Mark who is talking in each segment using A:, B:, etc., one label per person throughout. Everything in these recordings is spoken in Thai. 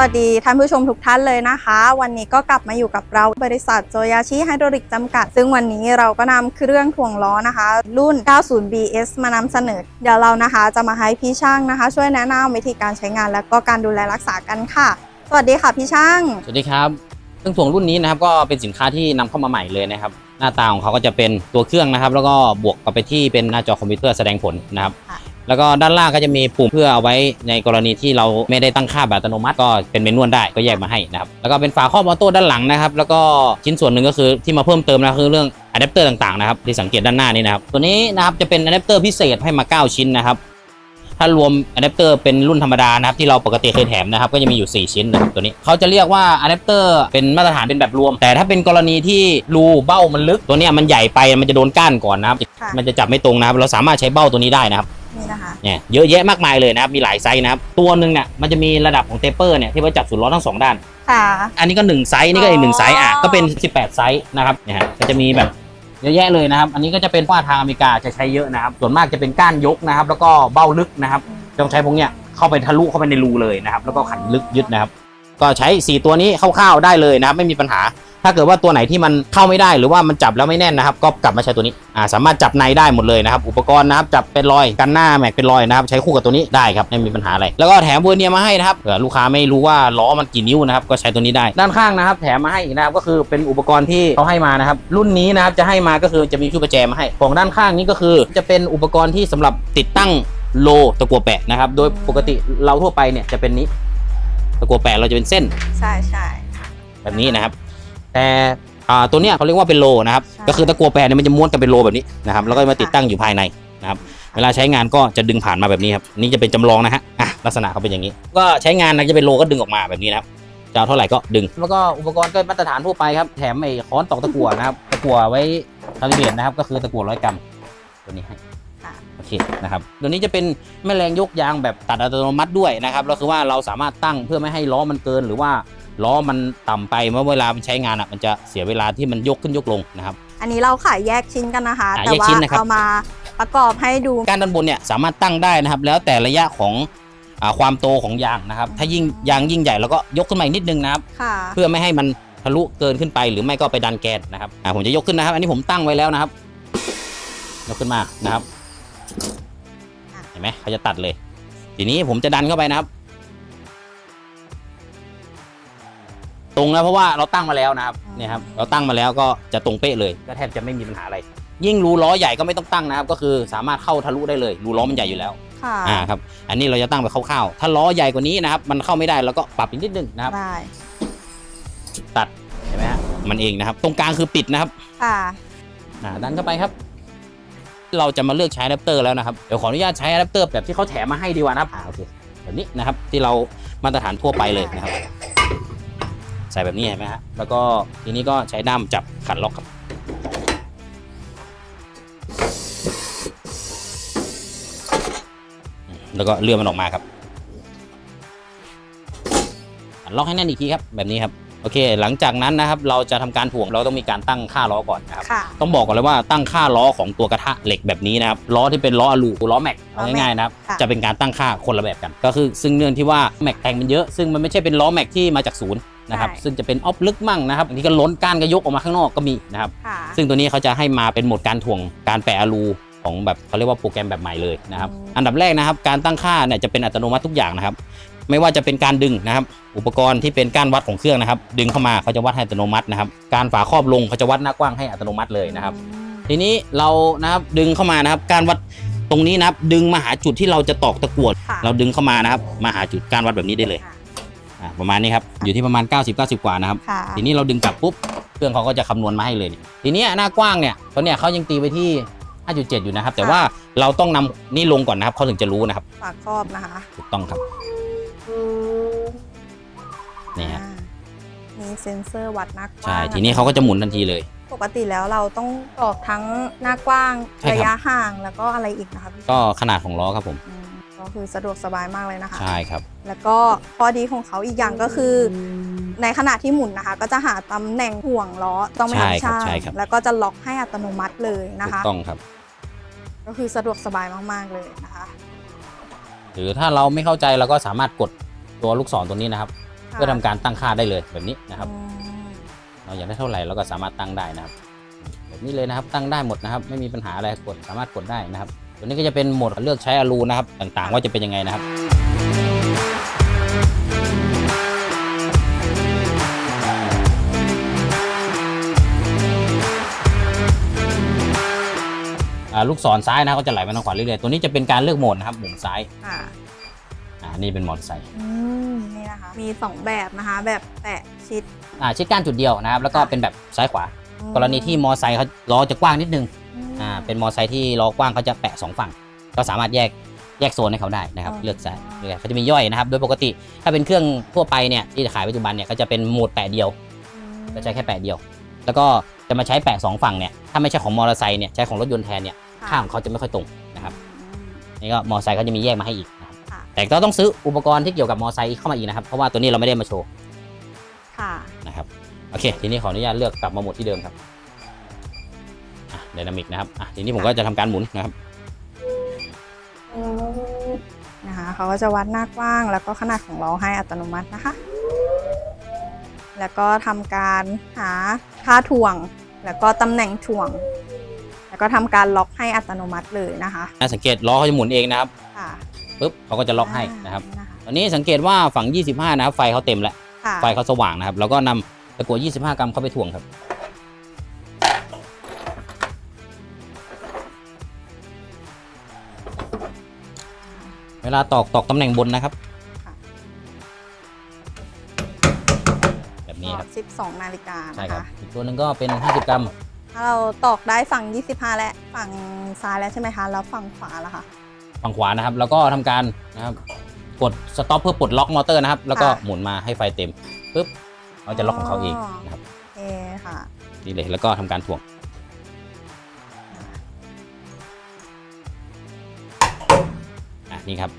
A: วัสดีท่านผู้ชมทุกท่านเลยนะคะ วันนี้ก็กลับมาอยู่กับเราบริษัทโจยาชิไฮดรอลิกจำกัด ซึ่งวันนี้เราก็นำเครื่องถ่วงล้อนะคะ รุ่น 90BS มานำเสนอ เดี๋ยวเรานะคะจะมาให้พี่ช่างนะคะ ช่วยแนะนำวิธีการใช้งานและก็การดูแลรักษากันค่ะ สวัสดีค่ะพี่ช่าง
B: สวัสดีครับเครื่องถ่วงรุ่นนี้นะครับก็เป็นสินค้าที่นำเข้ามาใหม่เลยนะครับหน้าตาของเขาก็จะเป็นตัวเครื่องนะครับ แล้วก็บวกกับไปที่เป็นหน้าจอคอมพิวเตอร์แสดงผลนะครับ
A: ค่ะ
B: แล้วก็ด้านล่างก็จะมีปุ่มเพื่อเอาไว้ในกรณีที่เราไม่ได้ตั้งค่าแบบอัตโนมัติก็เป็นเมนวลได้ก็แยกมาให้นะครับแล้วก็เป็นฝาครอบออโต้ด้านหลังนะครับ แล้วก็ชิ้นส่วนหนึ่งก็คือที่มาเพิ่มเติมนะคือเรื่องอะแดปเตอร์ต่างๆนะครับที่สังเกตด้านหน้านี้นะครับตัวนี้นะครับจะเป็นอะแดปเตอร์พิเศษให้มา 9 ชิ้นนะครับถ้ารวมอะแดปเตอร์เป็นรุ่นธรรมดานะครับที่เราปกติเคยแถมนะครับก็จะมีอยู่ 4 ชิ้นนะครับตัวนี้เขาจะเรียกว่าอะแดปเตอร์เป็นมาตรฐานเป็นแบบรวม แต่ถ้าเป็นกรณีที่รูเบ้ามันลึกตัวเนี้ยมันใหญ่ไปมันจะโดนก้านก่อนนะครับ
A: ค่ะ
B: มันจะจับไม่ตรงนะครับเราสามารถใช้เบ้าตัวนี้ได้นะครับ
A: นี่นะคะ
B: เนี่ยเยอะแยะมากมายเลยนะครับ มีหลายไซส์นะครับ ตัวหนึ่งเนี่ยมันจะมีระดับของเทปเปอร์เนี่ยที่ไว้จับศูนย์ล้อทั้งสองด้าน
A: ค่ะ
B: อันนี้ก็หนึ่งไซส์นี่ก็อีกหนึ่งไซส์อะ
A: อ๋อ
B: ก็เป็น 18 ไซส์นะครับเนี่ยฮะก็จะมีแบบเยอะแยะเลยนะครับ อันนี้ก็จะเป็นว่าทางอเมริกาจะใช้เยอะนะครับ ส่วนมากจะเป็นก้านยกนะครับ แล้วก็เบ้าลึกนะครับ ต้องใช้พวกเนี้ยเข้าไปทะลุเข้าไปในรูเลยนะครับ แล้วก็ขันลึกยึดนะครับ ก็ใช้ 4 ตัวนี้คร่าวๆได้เลยนะครับ ไม่มีปัญหา ถ้าเกิดว่าตัวไหนที่มันเข้าไม่ได้หรือว่ามันจับแล้วไม่แน่นนะครับ ก็กลับมาใช้ตัวนี้อ่าสามารถจับในได้หมดเลยนะครับ อุปกรณ์นะครับจับเป็นรอยกันหน้าแม็กเป็นรอยนะครับ ใช้คู่กับตัวนี้ได้ครับไม่มีปัญหาอะไร แล้วก็แถมเวอร์เนียร์มาให้นะครับเผื่อลูกค้าไม่รู้ว่าล้อมันกี่นิ้วนะครับก็ใช้ตัวนี้ได้ ด้านข้างนะครับ แถมมาให้อีกนะครับก็คือเป็นอุปกรณ์ที่เขาให้มานะครับรุ่นนี้นะครับจะให้มาก็คือจะมีชุดประแจมาให้ของด้านข้างนี้ก็คือ จะเป็นอุปกรณ์ที่สำหรับติดตั้งโลตะกัวแปะนะครับโดยปกติเราทั่วไปเนี่ยจะเป็นนี้ ตะกัวแปะเราจะเป็นเส้น
A: ใช่ใช่
B: แบบนี้นะครับ แต่อ่าตัวเนี้ยเขาเรียกว่าเป็นโลนะครับ
A: ใช่
B: ก็คือตะกัวแปรเนี่ยมันจะม้วนกันเป็นโลแบบนี้นะครับ แล้วก็มาติดตั้งอยู่ภายในนะครับ เวลาใช้งานก็จะดึงผ่านมาแบบนี้ครับ นี่จะเป็นจำลองนะฮะ อะลักษณะเขาเป็นอย่างนี้ ก็ใช้งานนะจะเป็นโลก็ดึงออกมาแบบนี้นะครับจะเอาเท่าไหร่ก็ดึง แล้วก็อุปกรณ์ก็มาตรฐานทั่วไปครับ แถมไอ้ค้อนตอกตะกั่วนะครับ ตะกั่วไว้คาลิเบรตนะครับ ก็คือตะกั่วร้อยกรัมตัวนี้ให้
A: ค่ะ
B: โอเคนะครับตัวนี้จะเป็นแม่แรงยกยางแบบตัดอัตโนมัติด้วยนะครับ แล้วคือว่าเราสามารถตั้งเพื่อไม่ให้ล้อมันเกินหรือว่า ล้อมันต่ำไปเมื่อเวลามันใช้งานอะมันจะเสียเวลาที่มันยกขึ้นยกลงนะครับ
A: อันนี้เราขายแยกชิ้นกันนะคะ
B: อ่า
A: แต่
B: แยก
A: ว่า
B: ชิ้นนะครับ
A: เอามาประกอบให้ดู
B: การด้านบนเนี่ยสามารถตั้งได้นะครับ แล้วแต่ระยะของอาความโตของยางนะครับ ถ้ายิ่งยางยิ่งใหญ่เราก็ยกขึ้นมาอีกนิดนึงนะครับ
A: ค่ะ
B: เพื่อไม่ให้มันทะลุเกินขึ้นไปหรือไม่ก็ไปดันแกนนะครับอ่าผมจะยกขึ้นนะครับ อันนี้ผมตั้งไว้แล้วนะครับ ยกขึ้นมานะครับ เห็นไหมเขาจะตัดเลย ทีนี้ผมจะดันเข้าไปนะครับ ตรงแล้วเพราะว่าเราตั้งมาแล้วนะครับ
A: อืม
B: เนี่ยครับเราตั้งมาแล้วก็จะตรงเป๊ะเลยก็แทบจะไม่มีปัญหาอะไร ยิ่งรูล้อใหญ่ก็ไม่ต้องตั้งนะครับ ก็คือสามารถเข้าทะลุได้เลย รูล้อมันใหญ่อยู่แล้ว
A: ค่ะ
B: อ่าครับอันนี้เราจะตั้งไปคร่าวๆถ้าล้อใหญ่กว่านี้นะครับมันเข้าไม่ได้เราก็ปรับอีกนิดนึงนะครับ
A: ได้
B: ตัดเห็นไหมฮะมันเองนะครับ ตรงกลางคือปิดนะครับ
A: ค่ะ
B: อ่าดันเข้าไปครับ เราจะมาเลือกใช้อะแดปเตอร์แล้วนะครับเดี๋ยวขออนุญาตใช้อะแดปเตอร์แบบที่เขาแถมมาให้ดีกว่านะครับอ่าโอเคแบบนี้นะครับที่เรามาตรฐานทั่วไปเลยนะครับ ใส่แบบนี้เห็นไหมฮะแล้วก็ทีนี้ก็ใช้ด้ามจับขันล็อกครับแล้วก็เลื่อนมันออกมาครับขันล็อกให้แน่นอีกทีครับแบบนี้ครับโอเค หลังจากนั้นนะครับเราจะทำการถ่วงเราต้องมีการตั้งค่าล้อก่อนนะครับ
A: ค่ะ
B: ต้องบอกก่อนเลยว่าตั้งค่าล้อของตัวกระทะเหล็กแบบนี้นะครับล้อที่เป็นล้ออะลูล้อแม็ก
A: ล้อ
B: เอา
A: แม็ก
B: ง่ายๆนะครับ
A: ค่ะ
B: จะเป็นการตั้งค่าคนละแบบกัน ก็คือซึ่งเนื่องที่ว่าแม็กแต่งมันเยอะซึ่งมันไม่ใช่เป็นล้อแม็กที่มาจากศูนย์ นะครับ
A: ใช่
B: ซึ่งจะเป็นออฟลึกมั่งนะครับบางทีก็ล้นก้านก็ยกออกมาข้างนอกก็มีนะครับ
A: ค่ะ
B: ซึ่งตัวนี้เขาจะให้มาเป็นโหมดการถ่วงการแปะอะลูของแบบเขาเรียกว่าโปรแกรมแบบใหม่เลยนะครับ
A: อืม
B: อันดับแรกนะครับการตั้งค่าเนี่ยจะเป็นอัตโนมัติทุกอย่างนะครับไม่ว่าจะเป็นการดึงนะครับ อุปกรณ์ที่เป็นก้านวัดของเครื่องนะครับ ดึงเข้ามาเขาจะวัดให้อัตโนมัตินะครับ การฝาครอบลงเขาจะวัดหน้ากว้างให้อัตโนมัติเลยนะครับ ทีนี้เรานะครับดึงเข้ามานะครับ การวัดตรงนี้นะครับดึงมาหาจุดที่เราจะตอกตะกั่ว
A: ค่ะ
B: เราดึงเข้ามานะครับ มาหาจุดการวัดแบบนี้ได้เลย
A: ค่ะ
B: อ่าประมาณนี้ครับอยู่ที่ประมาณ 90 90 กว่านะครับ
A: ค่ะ
B: ทีนี้เราดึงกลับปุ๊บเครื่องเขาก็จะคำนวณมาให้เลยนี่ทีนี้หน้ากว้างเนี่ยตัวเนี่ยเขายังตีไปที่ 5.7 อยู่นะครับ แต่ว่าเราต้องนำนี่ลงก่อนนะครับเขาถึงจะรู้นะครับ
A: ฝากครอบนะคะ
B: ถูกต้องครับนี่ฮะ
A: อ่ามีเซ็นเซอร์วัดหน้ากว้าง
B: ใช่ทีนี้เขาก็จะหมุนทันทีเลย
A: ปกติแล้วเราต้องตอกทั้งหน้ากว้าง
B: ใช่ครับ
A: ระยะห่างแล้วก็อะไรอีกนะคะพี่
B: ก็ขนาดของล้อครับผม
A: อืม ก็คือสะดวกสบายมากเลยนะคะ
B: ใช่ครับ
A: แล้วก็ข้อดีของเขาอีกอย่างก็คือ ในขณะที่หมุนนะคะ ก็จะหาตำแหน่งห่วงล้อต้องไม่
B: ใช่
A: ทำ
B: ครับ
A: ช่าง
B: ใช่ครับ
A: แล้วก็จะล็อกให้อัตโนมัติเลยนะ
B: ถูก
A: คะ
B: ต้องครับ
A: ก็คือสะดวกสบายมากๆเลยนะคะ
B: หรือถ้าเราไม่เข้าใจเราก็สามารถกดตัวลูกศรตัวนี้นะครับ เพื่อทำการตั้งค่าได้เลยแบบนี้นะครับ
A: อืม
B: เราอยากได้เท่าไหร่เราก็สามารถตั้งได้นะครับ แบบนี้เลยนะครับตั้งได้หมดนะครับ ไม่มีปัญหาอะไรกดสามารถกดได้นะครับ ตัวนี้ก็จะเป็นโหมดเลือกใช้อลูนะครับ ต่างๆ ว่าจะเป็นยังไงนะครับอ่าลูกศรซ้ายนะครับก็จะไหลไปทางขวาเรื่อยๆตัวนี้จะเป็นการเลือกโหมดนะครับหมุนซ้าย
A: ค่ะ
B: อ่านี่เป็นมอเตอร์ไซค์
A: อืมนี่นะคะ มีสองแบบนะคะ แบบแตะชิด
B: อ่าชิดก้านจุดเดียวนะครับ แล้วก็เป็นแบบซ้ายขวา
A: อืม
B: กรณีที่มอเตอร์ไซค์เขาล้อจะกว้างนิดนึง
A: อืม
B: อ่าเป็นมอเตอร์ไซค์ที่ล้อกว้างเขาจะแปะสองฝั่ง ก็สามารถแยกแยกโซนให้เขาได้นะครับ
A: อ๋อ
B: เลือกซ้ายเลือกเขาจะมีย่อยนะครับ โดยปกติถ้าเป็นเครื่องทั่วไปเนี่ยที่ขายปัจจุบันเนี่ยก็จะเป็นโหมดแปะเดียว
A: อืม
B: จะใช้แค่แปะเดียว แล้วก็จะมาใช้แปะสองฝั่งเนี่ยถ้าไม่ใช่ของมอเตอร์ไซค์เนี่ยใช้ของรถยนต์แทนเนี่ย
A: ค่ะ
B: ข้างของเขาจะไม่ค่อยตรงนะครับ
A: อืม
B: นี่ก็มอเตอร์ไซค์เขาจะมีแยกมาให้อีกนะครับ
A: ค่ะ
B: แต่ก็ต้องซื้ออุปกรณ์ที่เกี่ยวกับมอเตอร์ไซค์เข้ามาอีกนะครับ เพราะว่าตัวนี้เราไม่ได้มาโชว์
A: ค่ะ
B: นะครับโอเค ทีนี้ขออนุญาตเลือกกลับมาโหมดที่เดิมครับ ไดนามิกนะครับอะทีนี้ผมก็จะทำการหมุนนะครับ
A: นะคะเขาก็จะวัดหน้ากว้าง แล้วก็ขนาดของล้อให้อัตโนมัตินะคะ แล้วก็ทำการหาค่าถ่วง แล้วก็ตำแหน่งถ่วง แล้วก็ทำการล็อกให้อัตโนมัติเลยนะคะ
B: น่าสังเกตล้อเขาจะหมุนเองนะครับ
A: ค่ะ
B: ปุ๊บเขาก็จะล็อกให้นะครับ
A: อ่า
B: ตอนนี้สังเกตว่าฝั่ง 25 นะครับไฟเขาเต็มแล้ว
A: ค่ะ
B: ไฟเขาสว่างนะครับ แล้วก็นำตะกั่ว25 กรัมเข้าไปถ่วงครับ ลาตอกตอกตำแหน่งบนนะครับ แบบนี้ครับ
A: สิบสองนาฬิกา
B: ใช่
A: นะ
B: ครั
A: คะ
B: บอีกตัวหนึ่งก็เป็น 50 กรัม
A: ถ้าเราตอกได้ฝั่ง 25 และฝั่งซ้ายแล้วใช่ไหมคะ แล้วฝั่งขวาล่ะคะ
B: ฝั่งขวานะครับ แล้วก็ทำการนะครับกดสต็อปเพื่อปลดล็อกมอเตอร์นะครับ แล้วก็
A: ค่ะ
B: หมุนมาให้ไฟเต็มปุ๊บเขาจะล็อกของเขาเองนะครับ
A: โอเคค่ะ
B: นี่เลยแล้วก็ทำการถ่วง นี่ครับ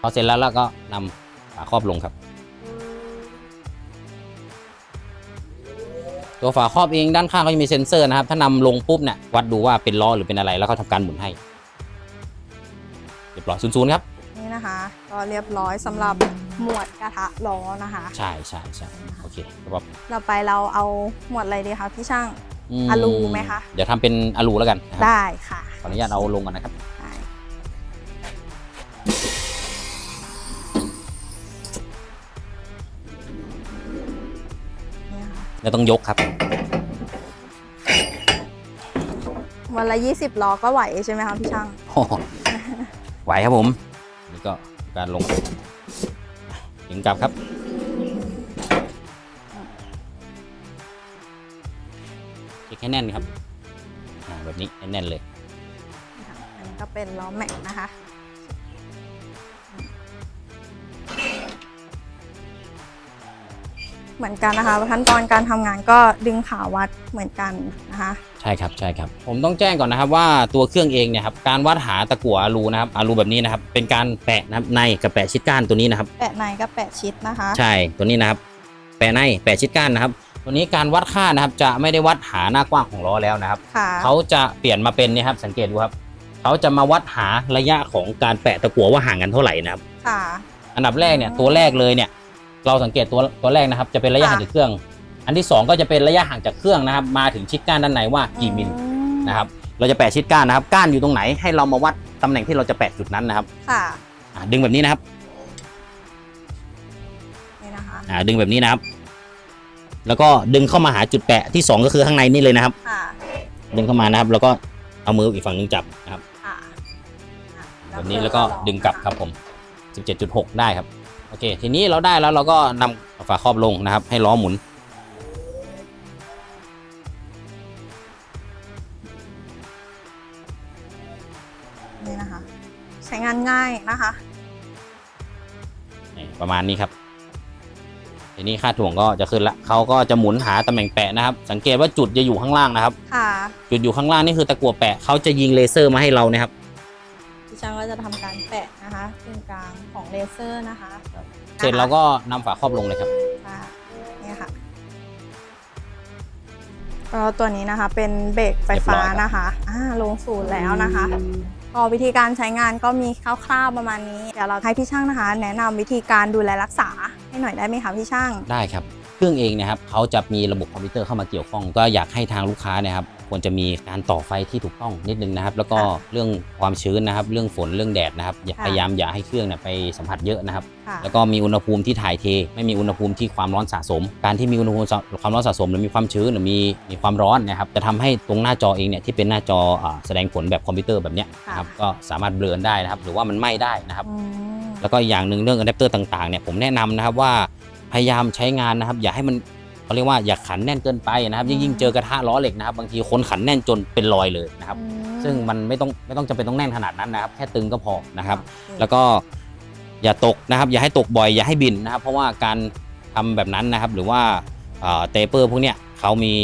B: พอเสร็จแล้วเราก็นำฝาครอบลงครับ ตัวฝาครอบเองด้านข้างก็จะมีเซ็นเซอร์นะครับ ถ้านำลงปุ๊บเนี่ยวัดดูว่าเป็นล้อหรือเป็นอะไร แล้วก็ทำการหมุนให้เรียบร้อยศูนย์ศูนย์ครับ
A: นี่นะคะก็เรียบร้อยสำหรับหมวดกระทะล้อนะคะ
B: ใช่ใช่ใช่โอเคครับ
A: เราไปเราเอาหมวดอะไรดีคะพี่ช่าง
B: ม
A: อลูไหมคะ
B: เดี๋ยวทำเป็นอลูแล้วกันนะครับ
A: ได้ค่ะ
B: ขออนุญาตเอาลงก่อนนะครับ
A: ได้นี่ค่ะ
B: แล้วต้องยกครับ
A: วันละ 20ล้อก็ไหวใช่ไหมคะพี่ช่าง
B: โอ้โหไหวครับผม นี่ก็การลงถึงกลับครับ เช็คให้แน่นครับอ่าแบบนี้ให้แน่นเลย
A: อันนี้ก็เป็นล้อแม็กนะคะ เหมือนกันนะคะขั้นตอนการทำงานก็ดึงขาวัดเหมือนกันนะคะ
B: ใช่ครับใช่ครับ ผมต้องแจ้งก่อนนะครับว่าตัวเครื่องเองเนี่ยครับการวัดหาตะกั่วอลูนะครับอลูแบบนี้นะครับเป็นการแปะนะครับในกับแปะชิดก้านตัวนี้นะครับ
A: แปะในกับแปะชิดนะคะ
B: ใช่ตัวนี้นะครับ แปะในแปะชิดก้านนะครับ ตัวนี้การวัดค่านะครับจะไม่ได้วัดหาหน้ากว้างของล้อแล้วนะครับ
A: ค่ะ
B: เขาจะเปลี่ยนมาเป็นเนี่ยครับสังเกตดูครับเขาจะมาวัดหาระยะของการแปะตะกั่วว่าห่างกันเท่าไหร่นะครับ
A: ค่ะ
B: อันดับแรกเนี่ยตัวแรกเลยเนี่ย เราสังเกตตัวตัวแรกนะครับ จะเป็นระยะ
A: ค่ะ
B: ห่างจากเครื่อง อันที่สองก็จะเป็นระยะห่างจากเครื่องนะครับ มาถึงชิดก้านด้านในว่ากี่มิล
A: อืม
B: นะครับ เราจะแปะชิดก้านนะครับ ก้านอยู่ตรงไหนให้เรามาวัดตำแหน่งที่เราจะแปะจุดนั้นนะครับ
A: ค่ะ
B: อ่าดึงแบบนี้นะครับ
A: นี่นะคะ
B: อ่าดึงแบบนี้นะครับ แล้วก็ดึงเข้ามาหาจุดแปะที่สองก็คือข้างในนี่เลยนะครับ
A: ค่ะ
B: ดึงเข้ามานะครับ แล้วก็เอามืออีกฝั่งหนึงจับนะครับ
A: ค่ะอะ
B: แบบนี้แล้วก็ดึงกลับครับผม 17.6 ได้ครับโอเคทีนี้เราได้แล้วเราก็นำฝาครอบลงนะครับ ให้ล้อหมุน
A: นี่นะคะ ใช้งานง่ายนะคะ
B: นี่ประมาณนี้ครับ ทีนี้ค่าถ่วงก็จะขึ้นละเขาก็จะหมุนหาตำแหน่งแปะนะครับ สังเกตว่าจุดจะอยู่ข้างล่างนะครับ
A: ค่ะ
B: จุดอยู่ข้างล่างนี่คือตะกั่วแปะเขาจะยิงเลเซอร์มาให้เรานะครับ
A: พี่ช่างก็จะทำการแปะนะคะตรงกลางของเลเซอร์นะคะ
B: เสร็จเราก็นำฝาครอบลงเลยครับ
A: ค่ะนี่ค่ะก็ตัวนี้นะคะเป็นเบรกไฟฟ้า
B: เรียบร้อยครับ
A: นะคะอ่าลงศูนย์แล้วนะคะก็วิธีการใช้งานก็มีคร่าวๆประมาณนี้ เดี๋ยวเราให้พี่ช่างนะคะ แนะนำวิธีการดูแลรักษาใให้หน่อยได้ไหมคะพี่ช่าง
B: ได้ครับ เครื่องเองเนะครับเขาจะมีระบบคอมพิวเตอร์เข้ามาเกี่ยวข้อง ก็อยากให้ทางลูกค้าเนะครับ ควรจะมีการต่อไฟที่ถูกต้องนิดนึงนะครับ แล้วก็
A: ค่ะ
B: เรื่องความชื้นนะครับ เรื่องฝนเรื่องแดดนะครับอย่า
A: ค่ะ
B: พยายามอย่าให้เครื่องเนี่ยไปสัมผัสเยอะนะครับ
A: ค่ะ
B: แล้วก็มีอุณหภูมิที่ถ่ายเท ไม่มีอุณหภูมิที่ความร้อนสะสม การที่มีอุณหภูมิสะความร้อนสะสม หรือมีความชื้นหรือมีมีความร้อนนะครับจะทำให้ตรงหน้าจอเองเนี่ยที่เป็นหน้าจออ่าแสดงผลแบบคอมพิวเตอร์แบบเนี้ยนะครับก็สามารถเบลอได้นะครับ หรือว่ามันไหม้ได้นะครับ
A: อืม
B: แล้วก็อีกอย่างหนึ่งเรื่องอะแดปเตอร์ต่างๆเนี่ยผมแนะนำนะครับว่าพยายามใช้งานนะครับ อย่าให้มัน เขาเรียกว่าอย่าขันแน่นเกินไปนะครับ ยิ่งยิ่งเจอกระทะล้อเหล็กนะครับบางทีคนขันแน่นจนเป็นรอยเลยนะครับ
A: อืม
B: ซึ่งมันไม่ต้องไม่ต้องจำเป็นต้องแน่นขนาดนั้นนะครับ แค่ตึงก็พอนะครับ
A: โอเค
B: แล้วก็อย่าตกนะครับ อย่าให้ตกบ่อยอย่าให้บินนะครับ เพราะว่าการทำแบบนั้นนะครับ หรือว่าเอ่อเตเปอร์พวกเนี้ยเขามี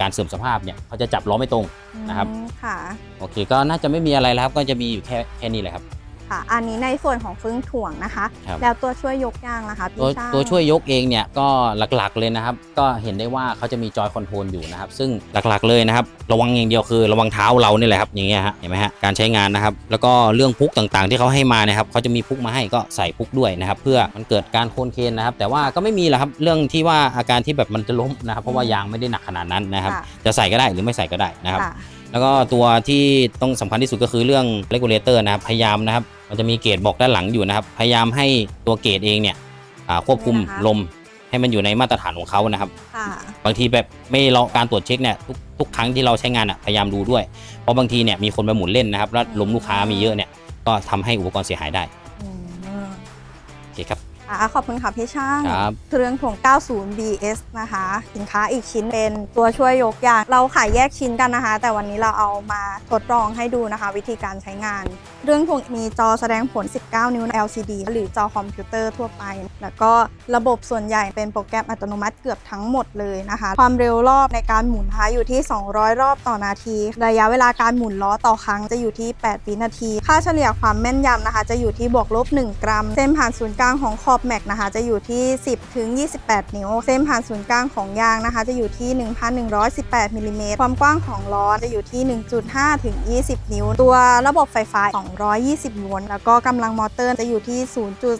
B: การเสื่อมสภาพเนี่ยเขาจะจับล้อไม่ตรงนะครับ
A: อืมค่ะ
B: โอเคก็น่าจะไม่มีอะไรแล้วครับ ก็จะมีอยู่แค่แค่นี้แหละครับ
A: ค่ะ อันนี้ในส่วนของฟึ่งถ่วงนะคะ
B: ครับ
A: แล้วตัวช่วยยกยางนะคะ
B: ตัว
A: พี่ช่าง
B: ตัวช่วยยกเองเนี่ยก็หลักๆเลยนะครับ ก็เห็นได้ว่าเขาจะมีจอยคอนโทรลอยู่นะครับ ซึ่งหลักๆเลยนะครับ ระวังอย่างเดียวคือระวังเท้าเรานี่แหละครับอย่างเงี้ยฮะเห็นไหมฮะการใช้งานนะครับ แล้วก็เรื่องพุกต่างๆ ที่เขาให้มานะครับเขาจะมีพุกมาให้ก็ใส่พุกด้วยนะครับ เพื่อมันเกิดการโคนเคนนะครับ แต่ว่าก็ไม่มีหรอกครับเรื่องที่ว่าอาการที่แบบมันจะล้มนะครับ เพราะว่ายางไม่ได้หนักขนาดนั้นนะครับ
A: ค่ะ
B: จะใส่ก็ได้หรือไม่ใส่ก็ได้นะครับ
A: ค่ะ
B: แล้วก็ตัวที่ต้องสำคัญที่สุดก็คือเรื่อง regulator นะครับพยายามนะครับ มันจะมีเกจบอกด้านหลังอยู่นะครับ พยายามให้ตัวเกจเองเนี่ยอ่าควบคุม
A: นี่นะคะ
B: ลมให้มันอยู่ในมาตรฐานของเขานะครับ
A: ค่ะ
B: บางทีแบบไม่รอการตรวจเช็คเนี่ยทุกทุกครั้งที่เราใช้งานอะพยายามดูด้วย เพราะบางทีเนี่ยมีคนไปหมุนเล่นนะครับแล้วลมลูกค้ามีเยอะเนี่ยก็ทำให้อุปกรณ์เสียหายได้
A: อืม
B: โอเคครับ
A: ค่ะขอบคุณค่ะพี่ช่าง
B: ครับ
A: เครื่องถ่วง 90 BS นะคะ สินค้าอีกชิ้นเป็นตัวช่วยยกยาง เราขายแยกชิ้นกันนะคะ แต่วันนี้เราเอามาทดลองให้ดูนะคะ วิธีการใช้งาน เรื่องถ่วงมีจอแสดงผล 19 นิ้ว LCD หรือจอคอมพิวเตอร์ทั่วไป แล้วก็ระบบส่วนใหญ่เป็นโปรแกรมอัตโนมัติเกือบทั้งหมดเลยนะคะ ความเร็วรอบในการหมุนนะคะอยู่ที่ 200 รอบต่อนาที ระยะเวลาการหมุนล้อต่อครั้งจะอยู่ที่ 8 วินาที ค่าเฉลี่ยความแม่นยำนะคะ จะอยู่ที่บวกลบ 1 กรัม เส้นผ่านศูนย์กลางของขอบแม็กนะคะ จะอยู่ที่ 10 ถึง 28 นิ้ว เส้นผ่านศูนย์กลางของยางนะคะ จะอยู่ที่ 1,118มิลลิเมตรความกว้างของล้อจะอยู่ที่ 1.5 ถึง 20 นิ้ว ตัวระบบไฟฟ้า2 220 โวลต์ แล้วก็กำลังมอเตอร์จะอยู่ที่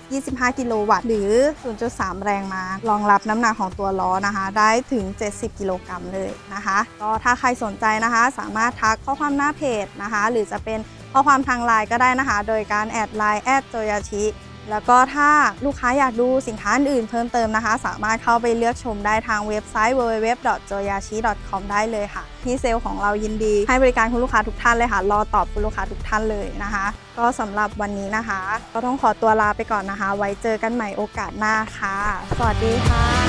A: 0.25 กิโลวัตต์ หรือ 0.3 แรงม้ารองรับน้ำหนักของตัวล้อนะคะ ได้ถึง 70 กิโลกรัมเลยนะคะ ก็ถ้าใครสนใจนะคะ สามารถทักข้อความหน้าเพจนะคะ หรือจะเป็นข้อความทางไลน์ก็ได้นะคะ โดยการแอดไลน์แอดโจยาชิ แล้วก็ถ้าลูกค้าอยากดูสินค้าอื่นเพิ่มเติมนะคะ สามารถเข้าไปเลือกชมได้ทางเว็บไซต์ www.joyashi.com ได้เลยค่ะที่เซลล์ของเรายินดี ให้บริการคุณลูกค้าทุกท่านเลยค่ะ รอตอบคุณลูกค้าทุกท่านเลยนะคะ ก็สำหรับวันนี้นะคะ ก็ต้องขอตัวลาไปก่อนนะคะ ไว้เจอกันใหม่โอกาสหน้าค่ะ สวัสดีค่ะ